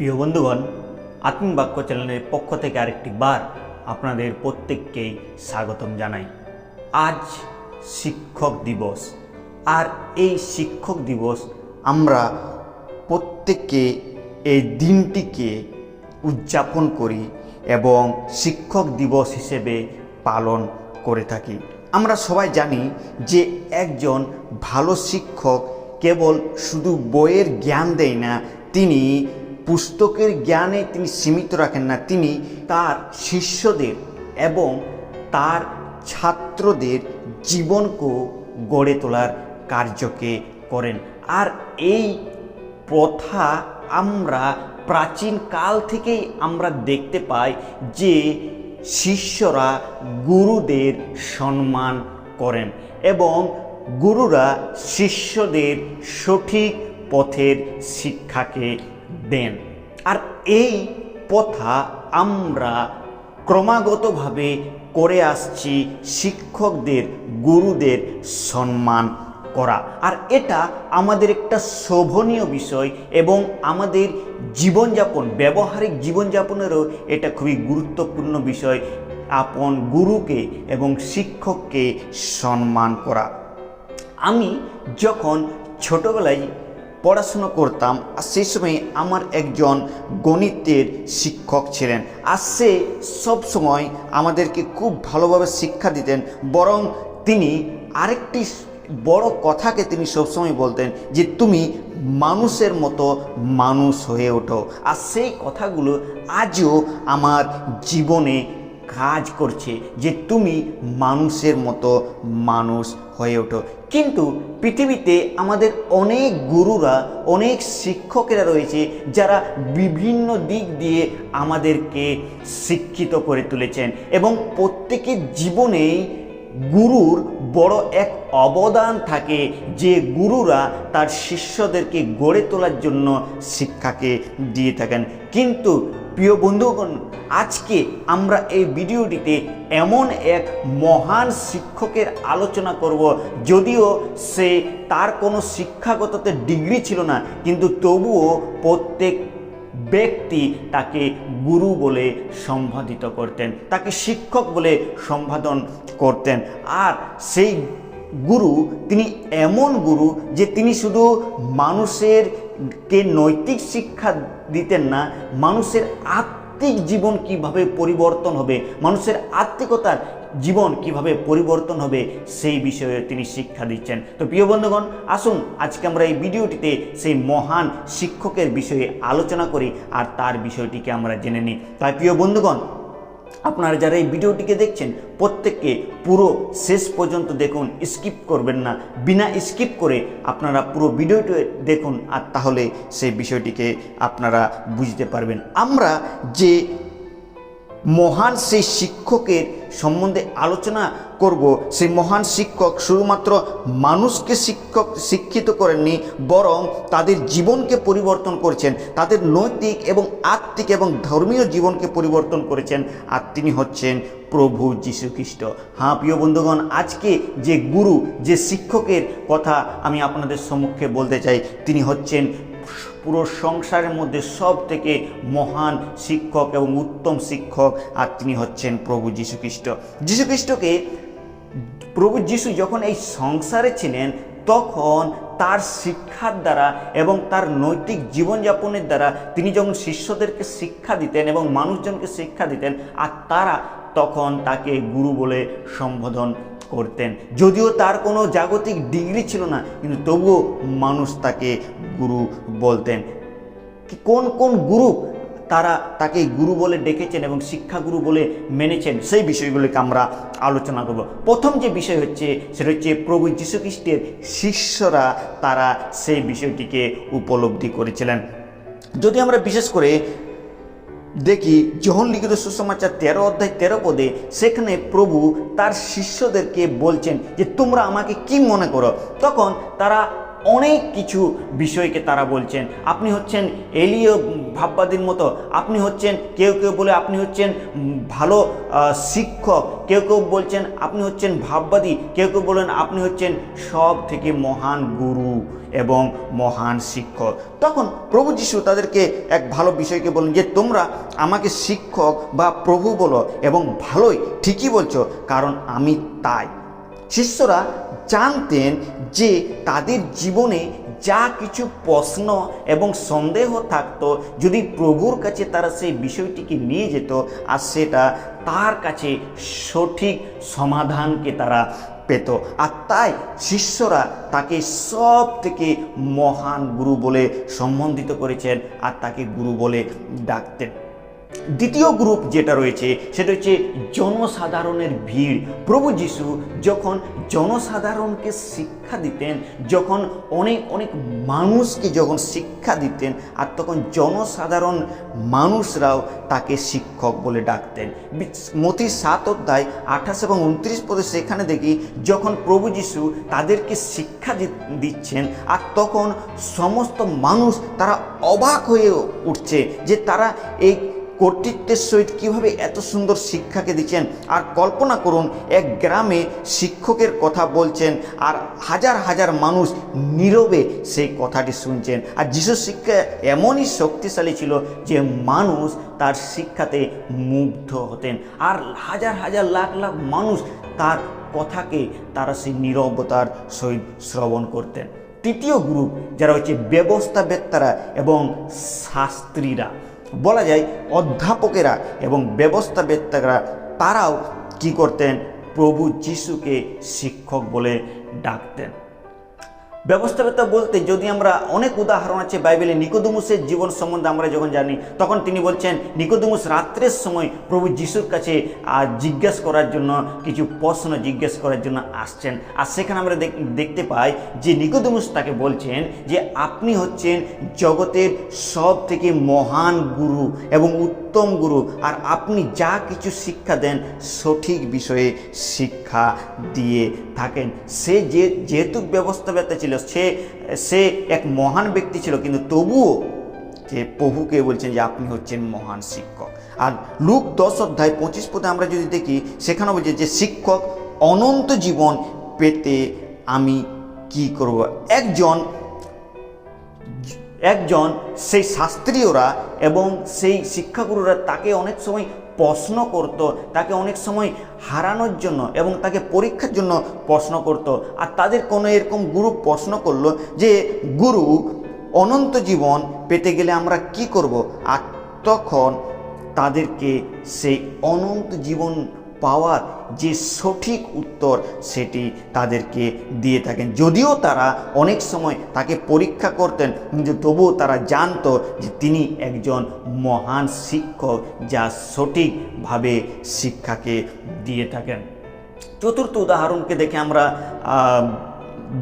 প্রিয় বন্ধুগণ, আত্মিক বাক্য চ্যানেলের পক্ষ থেকে আরেকটি বার আপনাদের প্রত্যেককেই স্বাগতম জানাই। আজ শিক্ষক দিবস। আর এই শিক্ষক দিবস আমরা প্রত্যেককে এই দিনটিকে উদযাপন করি এবং শিক্ষক দিবস হিসেবে পালন করে থাকি। আমরা সবাই জানি যে একজন ভালো শিক্ষক কেবল শুধু বইয়ের জ্ঞান দেয় না, তিনি পুস্তকের জ্ঞানে তিনি সীমিত রাখেন না। তিনি তার শিষ্যদের এবং তার ছাত্রদের জীবনকেও গড়ে তোলার কার্যকে করেন। আর এই প্রথা আমরা প্রাচীন কাল থেকেই আমরা দেখতে পাই যে শিষ্যরা গুরুদের সম্মান করেন এবং গুরুরা শিষ্যদের সঠিক পথের শিক্ষাকে দেন। আর এই প্রথা আমরা ক্রমাগতভাবে করে আসছি শিক্ষকদের, গুরুদের সম্মান করা। আর এটা আমাদের একটা শোভনীয় বিষয় এবং আমাদের জীবনযাপন, ব্যবহারিক জীবনযাপনেরও এটা খুবই গুরুত্বপূর্ণ বিষয়, আপন গুরুকে এবং শিক্ষককে সম্মান করা। আমি যখন ছোটবেলায় পড়াশুনো করতাম আর সেই সময় আমার একজন গণিতের শিক্ষক ছিলেন। আর সে সবসময় আমাদেরকে খুব ভালোভাবে শিক্ষা দিতেন, বরং তিনি আরেকটি বড় কথাকে তিনি সবসময় বলতেন যে, তুমি মানুষের মতো মানুষ হয়ে ওঠো। আর সেই কথাগুলো আজও আমার জীবনে কাজ করছে যে তুমি মানুষের মতো মানুষ হয়ে ওঠো। কিন্তু পৃথিবীতে আমাদের অনেক গুরুরা, অনেক শিক্ষকেরা রয়েছে যারা বিভিন্ন দিক দিয়ে আমাদেরকে শিক্ষিত করে তুলেছেন এবং প্রত্যেকের জীবনেই গুরুর বড় এক অবদান থাকে যে গুরুরা তার শিষ্যদেরকে গড়ে তোলার জন্য শিক্ষাকে দিয়ে থাকেন। কিন্তু প্রিয় বন্ধুগণ, আজকে আমরা এই ভিডিওটিতে এমন এক মহান শিক্ষকের আলোচনা করব। যদিও সে তার কোনো শিক্ষাগততে ডিগ্রি ছিল না, কিন্তু তবুও প্রত্যেক ব্যক্তি তাকে গুরু বলে সম্বোধিত করতেন, তাকে শিক্ষক বলে সম্বোধন করতেন। আর সেই গুরু, তিনি এমন গুরু যে তিনি শুধু মানুষের কে নৈতিক শিক্ষা দিতেন না, মানুষের আত্মিক জীবন কীভাবে পরিবর্তন হবে, মানুষের আত্মিকতার জীবন কীভাবে পরিবর্তন হবে, সেই বিষয়ে তিনি শিক্ষা দিচ্ছেন। তো প্রিয় বন্ধুগণ, আসুন আজকে আমরা এই ভিডিওটিতে সেই মহান শিক্ষকের বিষয়ে আলোচনা করি আর তার বিষয়টিকে আমরা জেনে নিই। তাই প্রিয় বন্ধুগণ আপনারা যারা এই ভিডিওটিকে দেখছেন, প্রত্যেককে পুরো শেষ পর্যন্ত দেখুন, স্কিপ করবেন না। বিনা স্কিপ করে আপনারা পুরো ভিডিওটি দেখুন, আর তাহলে সেই বিষয়টিকে আপনারা বুঝতে পারবেন। আমরা যে মহান সেই শিক্ষকের সম্বন্ধে আলোচনা করব। সেই মহান শিক্ষক শুধুমাত্র মানুষকে শিক্ষক শিক্ষিত করেননি, বরং তাদের জীবনকে পরিবর্তন করেছেন। তাদের নৈতিক এবং আত্মিক এবং ধর্মীয় জীবনকে পরিবর্তন করেছেন আর তিনি হচ্ছেন প্রভু যীশুখ্রিস্ট। হ্যাঁ প্রিয় বন্ধুগণ, আজকে যে গুরু, যে শিক্ষকের কথা আমি আপনাদের সম্মুখে বলতে চাই, তিনি হচ্ছেন পুরো সংসারের মধ্যে সব থেকে মহান শিক্ষক এবং উত্তম শিক্ষক আর তিনি হচ্ছেন প্রভু যীশুখ্রিস্ট। যীশুখ্রিস্টকে প্রভু যীশু যখন এই সংসারে ছিলেন, তখন তার শিক্ষার দ্বারা এবং তার নৈতিক জীবনযাপনের দ্বারা তিনি যখন শিষ্যদেরকে শিক্ষা দিতেন এবং মানুষজনকে শিক্ষা দিতেন, আর তারা তখন তাকে গুরু বলে সম্বোধন করতেন। যদিও তার কোনো জাগতিক ডিগ্রি ছিল না, কিন্তু তবুও মানুষ তাকে গুরু বলতেন। কোন কোন গুরু তারা তাকে গুরু বলে ডেকেছেন এবং শিক্ষাগুরু বলে মেনেছেন, সেই বিষয়গুলিকে আমরা আলোচনা করব। প্রথম যে বিষয় হচ্ছে, সেটা হচ্ছে প্রভু যীশুখ্রিস্টের শিষ্যরা তারা সেই বিষয়টিকে উপলব্ধি করেছিলেন। যদি আমরা বিশেষ করে দেখি যখন লিখিত সুসমাচার তেরো অধ্যায় তেরো পদে, সেখানে প্রভু তার শিষ্যদেরকে বলছেন যে তোমরা আমাকে কি মনে করো? তখন তারা অনেক কিছু বিষয়কে তারা বলছেন। আপনি হচ্ছেন এলিয় ভাববাদীর মতো। আপনি হচ্ছেন কেউ কেউ বলে আপনি হচ্ছেন ভালো শিক্ষক। কেউ কেউ বলছেন আপনি হচ্ছেন ভাববাদী। কেউ কেউ বলেন আপনি হচ্ছেন সব থেকে মহান গুরু এবং মহান শিক্ষক। তখন প্রভু যিশু তাদেরকে এক ভালো বিষয়কে বলেন যে, তোমরা আমাকে শিক্ষক বা প্রভু বলো এবং ভালোই ঠিকই বলছো, কারণ আমি তাই। শিষ্যরা জানতেন যে তাদের জীবনে যা কিছু প্রশ্ন এবং সন্দেহ থাকতো, যদি প্রভুর কাছে তারা সেই বিষয়টিকে নিয়ে যেত আর সেটা তার কাছে সঠিক সমাধানকে তারা পেত। আর তাই শিষ্যরা তাকে সব থেকে মহান গুরু বলে সম্বন্ধিত করেছেন আর তাকে গুরু বলে ডাকতেন। দ্বিতীয় গ্রুপ যেটা রয়েছে, সেটা হচ্ছে জনসাধারণের ভিড়। প্রভু যিশু যখন জনসাধারণকে শিক্ষা দিতেন, যখন অনেক অনেক মানুষকে যখন শিক্ষা দিতেন, আর তখন জনসাধারণ মানুষরাও তাকে শিক্ষক বলে ডাকতেন। মতি সাত অধ্যায় আঠাশ এবং উনত্রিশ পদে সেখানে দেখি, যখন প্রভু যিশু তাদেরকে শিক্ষা দিচ্ছেন, আর তখন সমস্ত মানুষ তারা অবাক হয়ে উঠছে যে তারা এই কর্তৃত্বের সহিত কীভাবে এত সুন্দর শিক্ষাকে দিচ্ছেন? আর কল্পনা করুন, এক গ্রামে শিক্ষকের কথা বলছেন আর হাজার হাজার মানুষ নীরবে সেই কথাটি শুনছেন। আর যিশুর শিক্ষা এমনই শক্তিশালী ছিল যে মানুষ তার শিক্ষাতে মুগ্ধ হতেন। আর হাজার হাজার লাখ লাখ মানুষ তার কথাকে তারা সেই নীরবতার সহিত শ্রবণ করতেন। তৃতীয় গ্রুপ যারা হচ্ছে ব্যবস্থাবেত্তারা এবং শাস্ত্রীরা। বলা যায় অধ্যাপকেরা এবং ব্যবস্থাবেত্তারা তারাও কি করতেন? প্রভু যিশুকে শিক্ষক বলে ডাকতেন। ব্যবস্থাবেত্তা বলতে যদি আমরা অনেক উদাহরণ আছে বাইবেলে নিকোদুমুসের জীবন সম্বন্ধে আমরা যখন জানি, তখন তিনি বলছেন, নিকোদুমুস রাত্রের সময় প্রভু যিশুর কাছে জিজ্ঞেস করার জন্য, কিছু প্রশ্ন জিজ্ঞেস করার জন্য আসছেন। আর সেখানে আমরা দেখ- দেখতে পাই যে নিকোদুমুস তাকে বলছেন যে, আপনি হচ্ছেন জগতের সব থেকে মহান গুরু এবং উত্তম গুরু, আর আপনি যা কিছু শিক্ষা দেন, সঠিক বিষয়ে শিক্ষা দিয়ে থাকেন। সে যে, যেহেতু ব্যবস্থাবেত্তা ছিল সে সে এক মহান ব্যক্তি ছিল, কিন্তু তবুও যে প্রভুকে বলছেন যে আপনি হচ্ছেন মহান শিক্ষক। আর লুক দশ অধ্যায় পঁচিশ পদে আমরা যদি দেখি সেখানে বলছে যে শিক্ষক অনন্ত জীবন পেতে আমি কি করব? একজন একজন সেই শাস্ত্রীয়রা এবং সেই শিক্ষাগুরুরা তাকে অনেক সময় প্রশ্ন করত, তাকে অনেক সময় হারানোর জন্য এবং তাকে পরীক্ষার জন্য প্রশ্ন করত। আর তাদের কোনো এরকম গুরু প্রশ্ন করল যে, গুরু, অনন্ত জীবন পেতে গেলে আমরা কি করব? আর তখন তাদেরকে সেই অনন্ত জীবন পাওয়ার যে সঠিক উত্তর সেটি তাদেরকে দিয়ে থাকেন। যদিও তারা অনেক সময় তাকে পরীক্ষা করতেন, কিন্তু তবুও তারা জানতো যে তিনি একজন মহান শিক্ষক যা সঠিকভাবে শিক্ষাকে দিয়ে থাকেন। চতুর্থ উদাহরণকে দেখে আমরা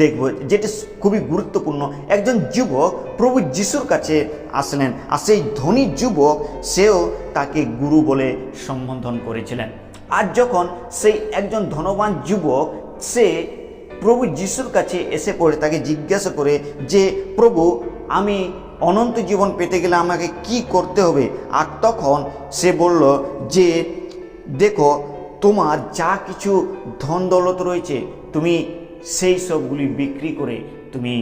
দেখব যেটি খুবই গুরুত্বপূর্ণ। একজন যুবক প্রভু যিশুর কাছে আসলেন আর সেই ধনী যুবক সেও তাকে গুরু বলে সম্বোধন করেছিলেন। আর যখন সেই একজন ধনবান যুবক সে প্রভু যিশুর কাছে এসে পড়ে, তাকে জিজ্ঞাসা করে যে, প্রভু, আমি অনন্ত জীবন পেতে গেলে আমাকে কি করতে হবে? আর তখন সে বলল যে, দেখো, তোমার যা কিছু ধন দৌলত রয়েছে, তুমি সেই সবগুলি বিক্রি করে তুমি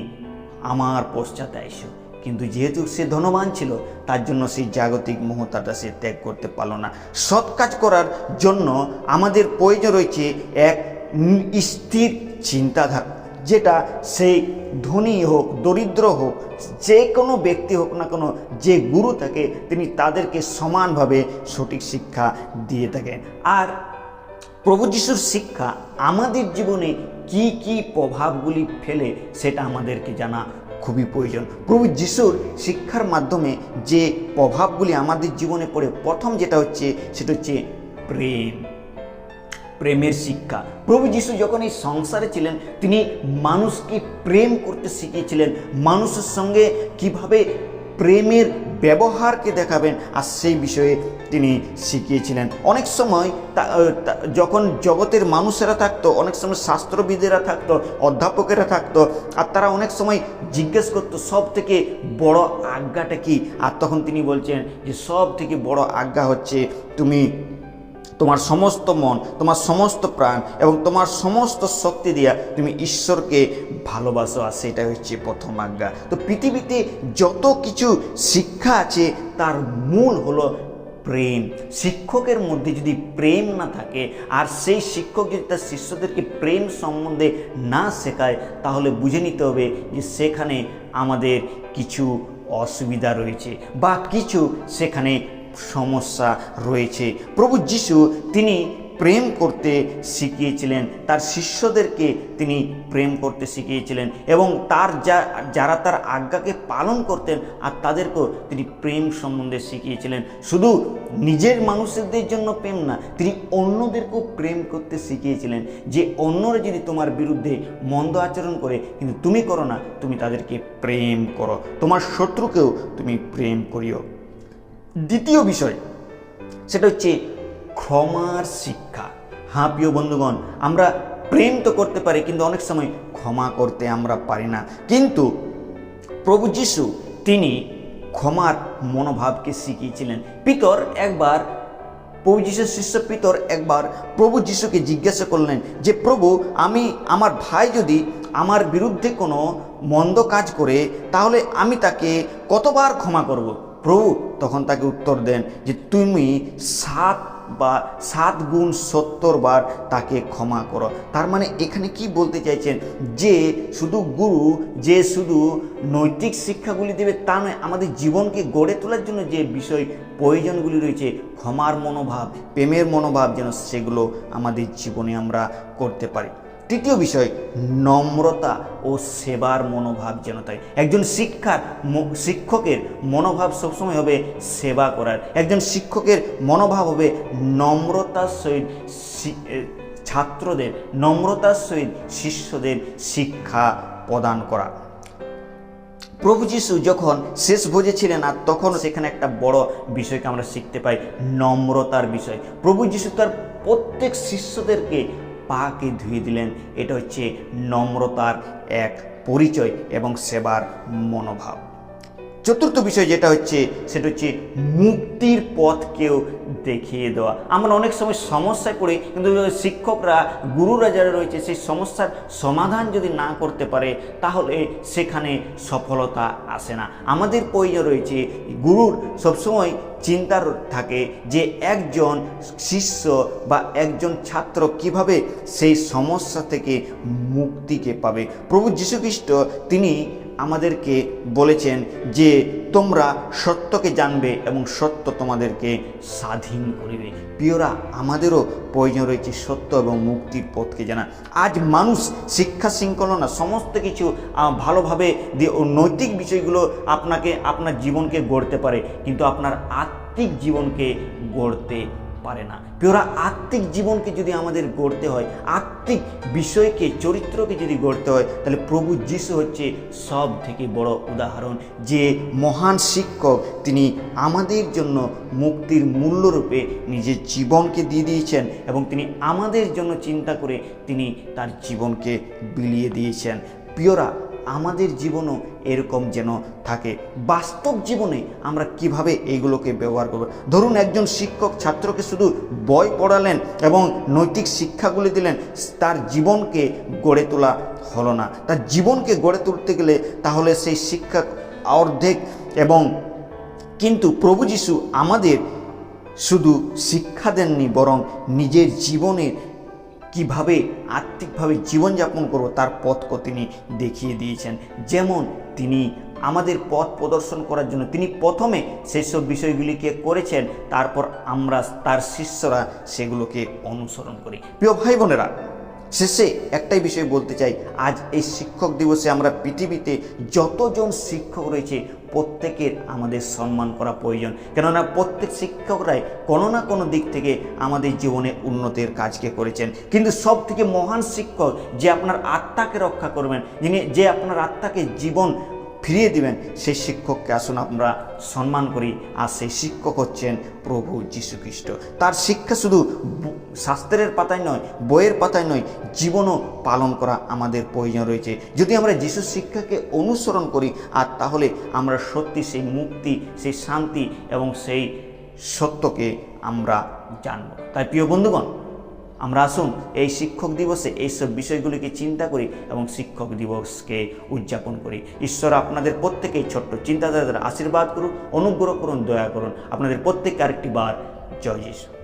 আমার পশ্চাতে আইসো কিন্তু যেহেতু সে ধনবান ছিল, তার জন্য সেই জাগতিক মোহতাটা সে ত্যাগ করতে পারল না। সৎ কাজ করার জন্য আমাদের প্রয়োজন রয়েছে এক স্থির চিন্তাধারা, যেটা সেই ধনী হোক, দরিদ্র হোক, যে কোনো ব্যক্তি হোক না কোনো, যে গুরু থাকে, তিনি তাদেরকে সমানভাবে সঠিক শিক্ষা দিয়ে থাকেন। আর প্রভু যিশুর শিক্ষা আমাদের জীবনে কি কি প্রভাবগুলি ফেলে, সেটা আমাদেরকে জানা খুবই প্রয়োজন। প্রভু যিশুর শিক্ষার মাধ্যমে যে প্রভাবগুলি আমাদের জীবনে পড়ে, প্রথম যেটা হচ্ছে, সেটা হচ্ছে প্রেম। প্রেমের শিক্ষা। প্রভু যিশু যখন এই সংসারে ছিলেন, তিনি মানুষকে প্রেম করতে শিখিয়েছিলেন। মানুষের সঙ্গে কীভাবে প্রেমের ব্যবহারকে দেখাবেন আর সেই বিষয়ে তিনি শিখিয়েছিলেন। অনেক সময় যখন জগতের মানুষেরা থাকতো, অনেক সময় শাস্ত্রবিদেরা থাকতো, অধ্যাপকেরা থাকতো, আর তারা অনেক সময় জিজ্ঞেস করতো সব থেকে বড় আজ্ঞাটা কি? আর তখন তিনি বলছেন যে সব থেকে বড় আজ্ঞা হচ্ছে তুমি তোমার সমস্ত মন, তোমার সমস্ত প্রাণ এবং তোমার সমস্ত শক্তি দিয়া তুমি ঈশ্বরকে ভালোবাসো আর সেটা হচ্ছে প্রথম আজ্ঞা। তো পৃথিবীতে যত কিছু শিক্ষা আছে, তার মূল হলো প্রেম। শিক্ষকের মধ্যে যদি প্রেম না থাকে আর সেই শিক্ষক যদি তার শিষ্যদেরকে প্রেম সম্বন্ধে না শেখায়, তাহলে বুঝে নিতে হবে যে সেখানে আমাদের কিছু অসুবিধা রয়েছে বা কিছু সেখানে সমস্যা রয়েছে। প্রভু যিশু তিনি প্রেম করতে শিখিয়েছিলেন, তার শিষ্যদেরকে তিনি প্রেম করতে শিখিয়েছিলেন এবং তার যা, যারা তার আজ্ঞাকে পালন করতেন আর তাদেরকেও তিনি প্রেম সম্বন্ধে শিখিয়েছিলেন। শুধু নিজের মানুষদের জন্য প্রেম না, তিনি অন্যদেরকেও প্রেম করতে শিখিয়েছিলেন যে অন্যরা যদি তোমার বিরুদ্ধে মন্দ আচরণ করে, কিন্তু তুমি করো না, তুমি তাদেরকে প্রেম করো। তোমার শত্রুকেও তুমি প্রেম করিও। দ্বিতীয় বিষয়, সেটা হচ্ছে ক্ষমার শিক্ষা। হ্যাঁ প্রিয় বন্ধুগণ, আমরা প্রেম তো করতে পারি, কিন্তু অনেক সময় ক্ষমা করতে আমরা পারি না। কিন্তু প্রভু যিশু, তিনি ক্ষমার মনোভাবকে শিখিয়েছিলেন। পিতর একবার, প্রভু যিশুর শিষ্য পিতর একবার প্রভু যিশুকে জিজ্ঞাসা করলেন যে, প্রভু, আমি, আমার ভাই যদি আমার বিরুদ্ধে কোনো মন্দ কাজ করে, তাহলে আমি তাকে কতবার ক্ষমা করব? প্রভু তখন তাকে উত্তর দেন যে তুমি সাত বা সাত গুণ সত্তর বার তাকে ক্ষমা করো। তার মানে এখানে কি বলতে চাইছেন? যে শুধু গুরু, যে শুধু নৈতিক শিক্ষাগুলি দেবে তা নয়, আমাদের জীবনকে গড়ে তোলার জন্য যে বিষয় প্রয়োজনগুলি রয়েছে, ক্ষমার মনোভাব, প্রেমের মনোভাব যেন সেগুলো আমাদের জীবনে আমরা করতে পারি। তৃতীয় বিষয়, নম্রতা ও সেবার মনোভাব যেন তাই। একজন শিক্ষার শিক্ষকের মনোভাব সবসময় হবে সেবা করার। একজন শিক্ষকের মনোভাব হবে নম্রতার সহিত ছাত্রদের, নম্রতার সহিত শিষ্যদের শিক্ষা প্রদান করা। প্রভু যিশু যখন শেষ ভোজে ছিলেন আর তখন সেখানে একটা বড় বিষয়কে আমরা শিখতে পাই, নম্রতার বিষয়। প্রভু যিশু তার প্রত্যেক শিষ্যদেরকে পাকে ধুয়ে দিলেন। এটা হচ্ছে নম্রতার এক পরিচয় এবং সেবার মনোভাব। চতুর্থ বিষয় যেটা হচ্ছে, সেটা হচ্ছে মুক্তির পথকেও দেখিয়ে দেওয়া। আমরা অনেক সময় সমস্যায় পড়ি, কিন্তু শিক্ষকরা, গুরুরা যারা রয়েছে, সেই সমস্যার সমাধান যদি না করতে পারে, তাহলে সেখানে সফলতা আসে না। আমাদের প্রয়োজন রয়েছে, গুরুর সবসময় চিন্তার থাকে যে একজন শিষ্য বা একজন ছাত্র কীভাবে সেই সমস্যা থেকে মুক্তিকে পাবে। প্রভু যীশুখ্রিস্ট, তিনি আমাদেরকে বলেছেন যে তোমরা সত্যকে জানবে এবং সত্য তোমাদেরকে স্বাধীন করিবে। প্রিয়রা, আমাদেরও প্রয়োজন রয়েছে সত্য এবং মুক্তির পথকে জানা। আজ মানুষ শিক্ষা শৃঙ্খলনা সমস্ত কিছু ভালোভাবে দিয়ে নৈতিক বিষয়গুলো আপনাকে, আপনার জীবনকে গড়তে পারে, কিন্তু আপনার আত্মিক জীবনকে গড়তে পারে না। প্রিয়রা আত্মিক জীবনকে যদি আমাদের গড়তে হয়, আত্মিক বিষয়কে, চরিত্রকে যদি গড়তে হয়, তাহলে প্রভু যিশু হচ্ছে সব থেকে বড় উদাহরণ। যে মহান শিক্ষক, তিনি আমাদের জন্য মুক্তির মূল্যরূপে নিজের জীবনকে দিয়ে দিয়েছেন এবং তিনি আমাদের জন্য চিন্তা করে তিনি তার জীবনকে বিলিয়ে দিয়েছেন। প্রিয়রা আমাদের জীবনও এরকম যেন থাকে। বাস্তব জীবনে আমরা কীভাবে এইগুলোকে ব্যবহার করব? ধরুন, একজন শিক্ষক ছাত্রকে শুধু বই পড়ালেন এবং নৈতিক শিক্ষাগুলি দিলেন, তার জীবনকে গড়ে তোলা হলো না। তার জীবনকে গড়ে তুলতে গেলে তাহলে সেই শিক্ষা অর্ধেক এবং কিন্তু প্রভু যিশু আমাদের শুধু শিক্ষা দেননি, বরং নিজের জীবনের কীভাবে আত্মিকভাবে জীবনযাপন করব তার পথকে তিনি দেখিয়ে দিয়েছেন। যেমন তিনি আমাদের পথ প্রদর্শন করার জন্য তিনি প্রথমে সেসব বিষয়গুলিকে করেছেন, তারপর আমরা তার শিষ্যরা সেগুলোকে অনুসরণ করি। প্রিয় ভাই বোনেরা শেষে একটাই বিষয় বলতে চাই, আজ এই শিক্ষক দিবসে আমরা পৃথিবীতে যতজন শিক্ষক রয়েছে, প্রত্যেকের আমাদের সম্মান করা প্রয়োজন। কেননা প্রত্যেক শিক্ষকরাই কোনো না কোনো দিক থেকে আমাদের জীবনে উন্নতির কাজকে করেছেন। কিন্তু সব থেকে মহান শিক্ষক যে আপনার আত্মাকে রক্ষা করবেন, যিনি যে আপনার আত্মাকে জীবন ফিরিয়ে দিবেন। সেই শিক্ষককে আসুন আমরা সম্মান করি আর সেই শিক্ষক হচ্ছেন প্রভু যীশু খ্রিস্ট। তার শিক্ষা শুধু শাস্ত্রের পাতায় নয়, বইয়ের পাতায় নয়, জীবনও পালন করা আমাদের প্রয়োজন রয়েছে। যদি আমরা যিশুর শিক্ষাকে অনুসরণ করি, আর তাহলে আমরা সত্যি সেই মুক্তি, সেই শান্তি এবং সেই সত্যকে আমরা জানব। তাই প্রিয় বন্ধুগণ আমরা আসুন এই শিক্ষক দিবসে এইসব বিষয়গুলিকে চিন্তা করি এবং শিক্ষক দিবসকে উদযাপন করি। ঈশ্বর আপনাদের প্রত্যেকেই ছোট্ট চিন্তাধারাদের আশীর্বাদ করুন, অনুগ্রহ করুন, দয়া করুন। আপনাদের প্রত্যেককে আরেকটি বার, জয় যিশু।